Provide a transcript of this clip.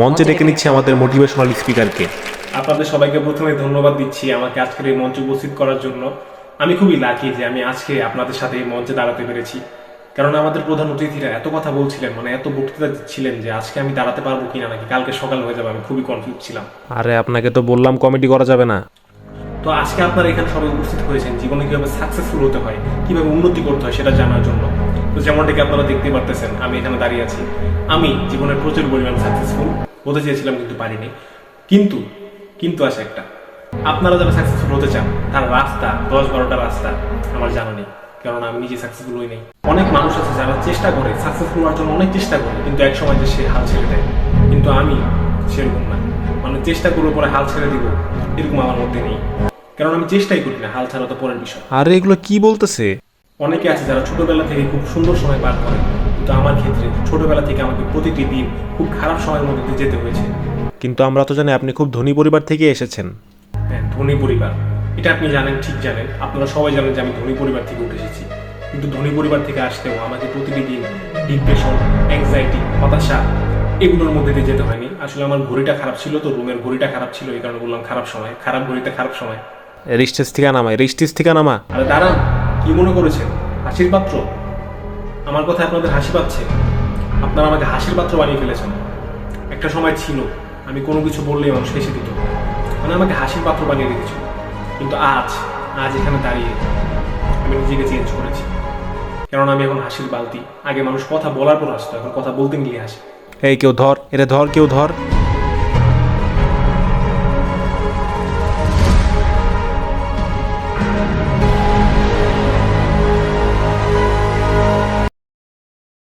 মঞ্চে ডেকে নিচ্ছি আমাদের মোটিভেশনাল স্পিকারকে আপনাদের সবাইকে প্রথমে ধন্যবাদ দিচ্ছি আমাকে আজকের এই মঞ্চে উপস্থিত করার জন্য। আমি খুবই লাকি যে আমি আজকে আপনাদের সাথে এই মঞ্চে দাঁড়াতে পেরেছি। কারণ আমাদের প্রধান অতিথিরা এত কথা বলছিলেন মানে এত বক্তৃতা দিচ্ছিলেন যে আজকে আমি দাঁড়াতে পারব কিনা নাকি কালকে সকাল হয়ে যাবে আমি খুবই কনফিউজ ছিলাম। আরে আপনাকে তো বললাম কমেডি করা যাবে না। তো আজকে আপনারা এখানে সবাই উপস্থিত হয়েছেন। জীবনে কীভাবে সাকসেসফুল হতে হয় কীভাবে উন্নতি করতে হয় সেটা জানার জন্য। তো যেমনটাকে আপনারা দেখতে পারতেছেন, আমি এখানে দাঁড়িয়ে আছি। আমি জীবনের প্রচুর পরিমাণ সাকসেসফুল হতে চেয়েছিলাম কিন্তু পারিনি। কিন্তু কিন্তু আছে একটা। আপনারা যারা সাকসেসফুল হতে চান, তার রাস্তা, দশ বারোটা রাস্তা আমার জানা নেই। কারণ আমি নিজে সাকসেসফুল হই নাই। অনেক মানুষ আছে যারা চেষ্টা করে সাকসেসফুল হওয়ার জন্য অনেক চেষ্টা করে, কিন্তু এক সময় যে সে হাল ছেড়ে দেয়। কিন্তু আমি সেরকম না। মানে চেষ্টা করব পরে হাল ছেড়ে দিব, এরকম আমার মধ্যে নেই। কারণ আমি চেষ্টাই করি না, হাল ছাড়া তো পরের বিষয়। আরে এগুলো কি বলতেছে? অনেকে আছে যারা ছোটবেলা থেকে খুব সুন্দর সময় পার করে কিন্তু আমার ক্ষেত্রে ছোটবেলা থেকে আমাকে প্রতিটি দিন খুব খারাপ সময়ের মধ্যে দিয়ে যেতে হয়েছে। কিন্তু আমরা তো জানি আপনি খুব ধনী পরিবার থেকে এসেছেন। হ্যাঁ ধনী পরিবার। এটা আপনি জানেন ঠিক জানেন। আপনারা সবাই জানেন যে আমি ধনী পরিবার থেকে উঠে এসেছি। কিন্তু ধনী পরিবার থেকে আসতেও আমাকে প্রতিটি দিন ডিপ্রেশন অ্যাংজাইটি হতাশা এগুলোর মধ্যে দিয়ে যেতে হয়নি। আসলে আমার ঘড়িটা খারাপ ছিল তো রুমের ঘড়িটা খারাপ ছিল এই কারণে বললাম খারাপ সময় খারাপ ঘড়িতে খারাপ সময়। রিস্টেজ থেকে নামায় রিস্টেজ থেকে নামা। আরে দাঁড়ান কি মনে করেছেন? হাসির পাত্র? আমার কথা আপনাদের হাসি পাচ্ছে। আপনারা আমাকে হাসির পাত্র বানিয়ে ফেলেছেন। একটা সময় ছিল, আমি কোনো কিছু বললেই মানুষ হেসে দিত। মানে আমাকে হাসির পাত্র বানিয়ে রেখেছিল। কিন্তু আজ আজ এখানে দাঁড়িয়ে আমি নিজেকে চেঞ্জ করেছি। কারণ আমি এখন হাসির বালতি। আগে মানুষ কথা বলার পর হাসতো, এখন কথা বলতে গিয়ে হাসে। এই কেউ ধর এরে ধর, কেউ ধর।